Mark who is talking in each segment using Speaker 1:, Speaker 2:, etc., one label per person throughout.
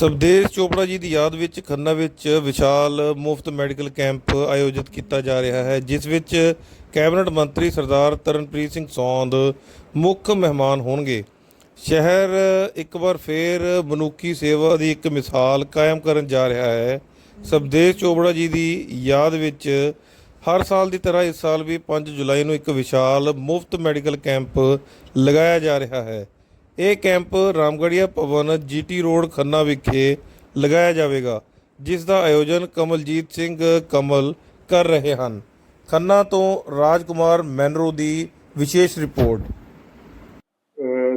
Speaker 1: ਸਬਦੇਸ਼ ਚੋਪੜਾ ਜੀ ਦੀ ਯਾਦ ਵਿੱਚ ਖੰਨਾ ਵਿੱਚ ਵਿਸ਼ਾਲ ਮੁਫਤ ਮੈਡੀਕਲ ਕੈਂਪ ਆਯੋਜਿਤ ਕੀਤਾ ਜਾ ਰਿਹਾ ਹੈ, ਜਿਸ ਵਿੱਚ ਕੈਬਨਿਟ ਮੰਤਰੀ ਸਰਦਾਰ ਤਰਨਪ੍ਰੀਤ ਸਿੰਘ ਸੌਂਦ ਮੁੱਖ ਮਹਿਮਾਨ ਹੋਣਗੇ। ਸ਼ਹਿਰ ਇੱਕ ਵਾਰ ਫੇਰ ਮਨੁੱਖੀ ਸੇਵਾ ਦੀ ਇੱਕ ਮਿਸਾਲ ਕਾਇਮ ਕਰਨ ਜਾ ਰਿਹਾ ਹੈ। ਸਬਦੇਸ਼ ਚੋਪੜਾ ਜੀ ਦੀ ਯਾਦ ਵਿੱਚ ਹਰ ਸਾਲ ਦੀ ਤਰ੍ਹਾਂ ਇਸ ਸਾਲ ਵੀ 5 ਜੁਲਾਈ ਨੂੰ ਇੱਕ ਵਿਸ਼ਾਲ ਮੁਫਤ ਮੈਡੀਕਲ ਕੈਂਪ ਲਗਾਇਆ ਜਾ ਰਿਹਾ ਹੈ। ਇਹ camp Ramgarhia Bhawan GT road Khanna ਵਿਖੇ ਲਗਾਇਆ ਜਾਵੇਗਾ, ਜਿਸ ਦਾ ਆਯੋਜਨ ਕਮਲਜੀਤ ਸਿੰਘ ਕਮਲ ਕਰ ਰਹੇ ਹਨ। ਖੰਨਾ ਤੋਂ ਰਾਜਕੁਮਾਰ ਮੈਨਰੋ ਦੀ ਵਿਸ਼ੇਸ਼ ਰਿਪੋਰਟ।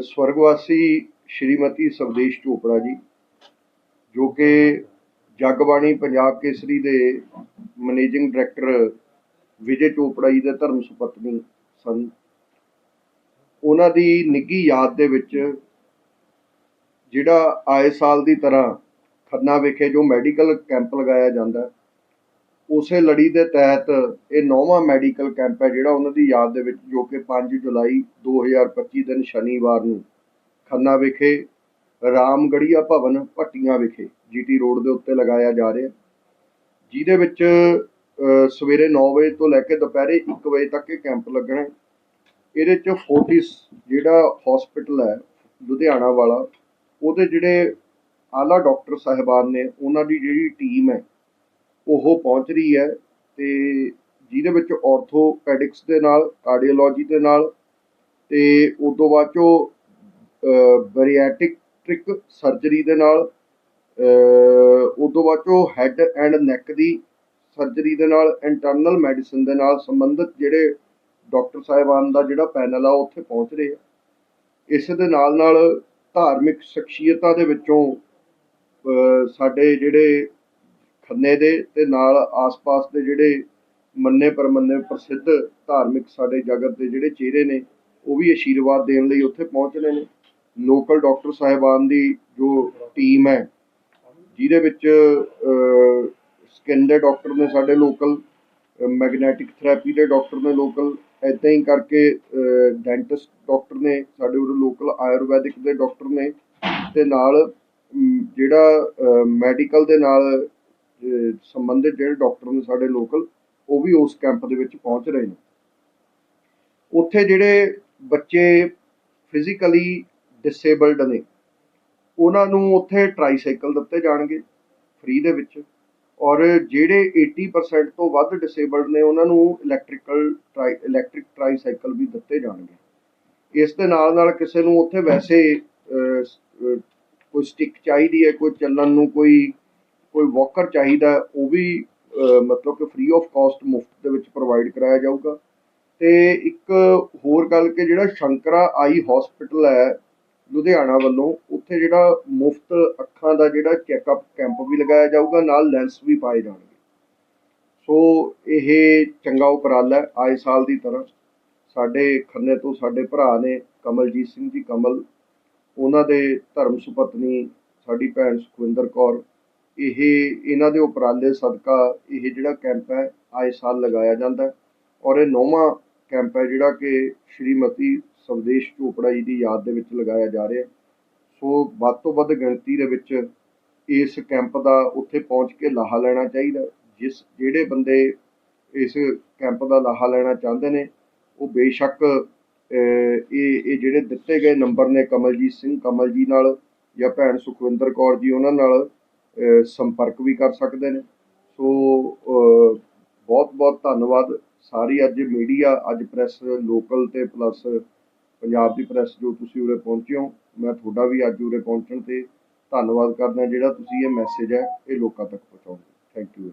Speaker 2: ਸਵਰਗਵਾਸੀ ਸ਼੍ਰੀਮਤੀ ਸਵਦੇਸ਼ ਚੋਪੜਾ ਜੀ, ਜੋ ਕਿ ਜਗਬਾਣੀ ਪੰਜਾਬ ਕੇਸਰੀ ਦੇ ਮੈਨੇਜਿੰਗ ਡਾਇਰੈਕਟਰ ਵਿਜੇ ਚੋਪੜਾ ਜੀ ਦੇ ਧਰਮ ਸੁਪਤਨੀ ਸਨ। ਉਹਨਾਂ ਦੀ ਨਿੱਗੀ ਯਾਦ ਦੇ ਵਿੱਚ ਜਿਹੜਾ ਆਏ ਸਾਲ ਦੀ ਤਰ੍ਹਾਂ ਖੰਨਾ ਵਿਖੇ ਜੋ ਮੈਡੀਕਲ ਕੈਂਪ ਲਗਾਇਆ ਜਾਂਦਾ ਉਸੇ ਲੜੀ ਦੇ ਤਹਿਤ ਇਹ ਨੌਵਾਂ ਮੈਡੀਕਲ ਕੈਂਪ ਹੈ ਜਿਹੜਾ ਉਹਨਾਂ ਦੀ ਯਾਦ ਦੇ ਵਿੱਚ ਜੋ ਕਿ 5 ਜੁਲਾਈ 2025 ਦਿਨ ਸ਼ਨੀਵਾਰ ਨੂੰ ਖੰਨਾ ਵਿਖੇ ਰਾਮਗੜੀਆ ਭਵਨ ਭੱਟੀਆਂ ਵਿਖੇ ਜੀਟੀ ਰੋਡ ਦੇ ਉੱਤੇ ਲਗਾਇਆ ਜਾ ਰਿਹਾ ਜਿਹਦੇ ਵਿੱਚ ਸਵੇਰੇ 9 ਵਜੇ ਤੋਂ ਲੈ ਕੇ ਦੁਪਹਿਰੇ 1 ਵਜੇ ਤੱਕ ਇਹ ਕੈਂਪ ਲੱਗਣਾ ਇਹਦੇ ਚ ਫੋਰਟਿਸ ਜਿਹੜਾ ਹਸਪੀਟਲ ਹੈ, ਲੁਧਿਆਣਾ ਵਾਲਾ, ਉਹਦੇ ਜਿਹੜੇ ਆਲਾ ਡਾਕਟਰ ਸਾਹਿਬਾਨ ਨੇ, ਉਹਨਾਂ ਦੀ ਜਿਹੜੀ ਟੀਮ ਹੈ, ਉਹ ਪਹੁੰਚ ਰਹੀ ਹੈ ਤੇ ਜਿਹਦੇ ਵਿੱਚ ਆਰਥੋਪੈਡਿਕਸ ਦੇ ਨਾਲ ਕਾਰਡੀਓਲੋਜੀ ਦੇ ਨਾਲ ਤੇ ਉਸ ਤੋਂ ਬਾਅਦ ਚੋਂ ਟ੍ਰਿਕ ਸਰਜਰੀ ਦੇ ਨਾਲ ਉਸ ਤੋਂ ਬਾਅਦ ਚੋਂ ਹੈੱਡ ਐਂਡ ਨੈਕ ਦੀ ਸਰਜਰੀ ਦੇ ਨਾਲ ਇੰਟਰਨਲ ਮੈਡੀਸਿਨ ਦੇ ਨਾਲ ਸੰਬੰਧਿਤ ਜਿਹੜੇ ਡਾਕਟਰ ਸਾਹਿਬਾਨ ਦਾ ਜਿਹੜਾ ਪੈਨਲ ਆ, ਉਹ ਉੱਥੇ ਪਹੁੰਚ ਰਹੇ ਆ। ਇਸ ਦੇ ਨਾਲ ਨਾਲ ਧਾਰਮਿਕ ਸ਼ਖਸੀਅਤਾਂ ਦੇ ਵਿੱਚੋਂ ਸਾਡੇ ਜਿਹੜੇ ਖੰਨੇ ਦੇ ਤੇ ਨਾਲ ਆਸ-ਪਾਸ ਦੇ ਜਿਹੜੇ ਮੰਨੇ ਪਰਮੰਨੇ ਪ੍ਰਸਿੱਧ ਧਾਰਮਿਕ ਸਾਡੇ ਜਗਤ ਦੇ ਜਿਹੜੇ ਚਿਹਰੇ ਨੇ, ਉਹ ਵੀ ਆਸ਼ੀਰਵਾਦ ਦੇਣ ਲਈ ਉੱਥੇ ਪਹੁੰਚ ਰਹੇ ਨੇ। ਲੋਕਲ ਡਾਕਟਰ ਸਾਹਿਬਾਨ ਦੀ ਜੋ ਟੀਮ ਹੈ, ਜਿਹਦੇ ਵਿੱਚ ਸਕਿਨ ਦੇ ਡਾਕਟਰ ਨੇ ਸਾਡੇ ਲੋਕਲ ਮੈਗਨੈਟਿਕ ਥੈਰੇਪੀ ਦੇ ਡਾਕਟਰ ਨੇ ਲੋਕਲ ਐਦਾਂ ਹੀ ਕਰਕੇ ਡੈਂਟਿਸਟ ਡਾਕਟਰ ਨੇ, ਸਾਡੇ ਉਰੇ ਲੋਕਲ ਆਯੁਰਵੈਦਿਕ ਦੇ ਡਾਕਟਰ ਨੇ ਤੇ ਨਾਲ ਜਿਹੜਾ ਮੈਡੀਕਲ ਦੇ ਨਾਲ ਸੰਬੰਧਿਤ ਜਿਹੜੇ ਡਾਕਟਰ ਨੇ ਸਾਡੇ ਲੋਕਲ ਉਹ ਵੀ ਉਸ ਕੈਂਪ ਦੇ ਵਿੱਚ ਪਹੁੰਚ ਰਹੇ ਨੇ। ਉੱਥੇ ਜਿਹੜੇ ਬੱਚੇ ਫਿਜ਼ੀਕਲੀ ਡਿਸੇਬਲਡ ਨੇ, ਉਹਨਾਂ ਨੂੰ ਉੱਥੇ ਟ੍ਰਾਈਸਾਈਕਲ ਦਿੱਤੇ ਜਾਣਗੇ ਫ੍ਰੀ ਦੇ ਵਿੱਚ। ਔਰ ਜਿਹੜੇ 80% ਤੋਂ ਵੱਧ ਡਿਸੇਬਲਡ ਨੇ, ਉਹਨਾਂ ਨੂੰ ਇਲੈਕਟ੍ਰੀਕਲ ਟਰਾਈ ਇਲੈਕਟ੍ਰਿਕ ਟ੍ਰਾਈਸਾਈਕਲ ਵੀ ਦਿੱਤੇ ਜਾਣਗੇ। ਇਸ ਦੇ ਨਾਲ ਨਾਲ ਕਿਸੇ ਨੂੰ ਉੱਥੇ ਵੈਸੇ ਕੋਈ ਸਟਿਕ ਚਾਹੀਦੀ ਹੈ, ਕੋਈ ਚੱਲਣ ਨੂੰ ਕੋਈ ਕੋਈ ਵਾਕਰ ਚਾਹੀਦਾ, ਉਹ ਵੀ ਮਤਲਬ ਕਿ ਫ੍ਰੀ ਆਫ ਕਾਸਟ ਮੁਫਤ ਦੇ ਵਿੱਚ ਪ੍ਰੋਵਾਈਡ ਕਰਾਇਆ ਜਾਊਗਾ। ਤੇ ਇੱਕ ਹੋਰ ਗੱਲ ਕਿ ਜਿਹੜਾ ਸ਼ੰਕਰਾ ਆਈ ਹਸਪੀਟਲ ਹੈ ਲੁਧਿਆਣਾ ਵੱਲੋਂ ਉੱਥੇ ਜਿਹੜਾ ਮੁਫਤ ਅੱਖਾਂ ਦਾ ਜਿਹੜਾ ਚੈੱਕਅਪ ਕੈਂਪ ਵੀ ਲਗਾਇਆ ਜਾਊਗਾ, ਨਾਲ ਲੈਂਸ ਵੀ ਪਾਏ ਜਾਣਗੇ। ਸੋ ਇਹ ਚੰਗਾ ਉਪਰਾਲਾ ਹੈ, ਆਏ ਸਾਲ ਦੀ ਤਰ੍ਹਾਂ ਸਾਡੇ ਖੰਨੇ ਤੋਂ ਸਾਡੇ ਭਰਾ ਨੇ ਕਮਲਜੀਤ ਸਿੰਘ ਜੀ, ਕਮਲ, ਉਹਨਾਂ ਦੇ ਧਰਮ ਸੁਪਤਨੀ ਸਾਡੀ ਭੈਣ ਸੁਖਵਿੰਦਰ ਕੌਰ, ਇਹ ਇਹਨਾਂ ਦੇ ਉਪਰਾਲੇ ਸਦਕਾ ਇਹ ਜਿਹੜਾ ਕੈਂਪ ਹੈ, ਆਏ ਸਾਲ ਲਗਾਇਆ ਜਾਂਦਾ ਔਰ ਇਹ ਨੌਵਾਂ ਕੈਂਪ ਹੈ ਜਿਹੜਾ ਕਿ ਸ਼੍ਰੀਮਤੀ ਸਵਦੇਸ਼ ਚੋਪੜਾ ਜੀ ਦੀ ਯਾਦ ਦੇ ਵਿੱਚ ਲਗਾਇਆ ਜਾ ਰਿਹਾ ਸੋ ਵੱਧ ਤੋਂ ਵੱਧ ਗਿਣਤੀ ਦੇ ਵਿੱਚ ਇਸ ਕੈਂਪ ਦਾ ਉੱਥੇ ਪਹੁੰਚ ਕੇ ਲਾਹਾ ਲੈਣਾ ਚਾਹੀਦਾ ਜਿਸ ਜਿਹੜੇ ਬੰਦੇ ਇਸ ਕੈਂਪ ਦਾ ਲਾਹਾ ਲੈਣਾ ਚਾਹੁੰਦੇ ਨੇ, ਉਹ ਬੇਸ਼ੱਕ ਇਹ ਇਹ ਜਿਹੜੇ ਦਿੱਤੇ ਗਏ ਨੰਬਰ ਨੇ ਕਮਲਜੀਤ ਸਿੰਘ ਕਮਲ ਜੀ ਨਾਲ ਜਾਂ ਭੈਣ ਸੁਖਵਿੰਦਰ ਕੌਰ ਜੀ ਉਹਨਾਂ ਨਾਲ ਸੰਪਰਕ ਵੀ ਕਰ ਸਕਦੇ ਨੇ। ਸੋ ਬਹੁਤ ਬਹੁਤ ਧੰਨਵਾਦ ਸਾਰੀ ਅੱਜ ਮੀਡੀਆ, ਅੱਜ ਪ੍ਰੈਸ ਲੋਕਲ ਤੇ ਪਲੱਸ ਪੰਜਾਬ ਦੀ ਪ੍ਰੈਸ ਜੋ ਤੁਸੀਂ ਉਰੇ ਪਹੁੰਚੇ ਹੋ, ਮੈਂ ਤੁਹਾਡਾ ਵੀ ਅੱਜ ਉਰੇ ਪਹੁੰਚਣ ਤੇ ਧੰਨਵਾਦ ਕਰਦਾ ਜਿਹੜਾ ਤੁਸੀਂ ਇਹ ਮੈਸੇਜ ਹੈ, ਇਹ ਲੋਕਾਂ ਤੱਕ ਪਹੁੰਚਾਉਂਦੇ ਥੈਂਕ ਯੂ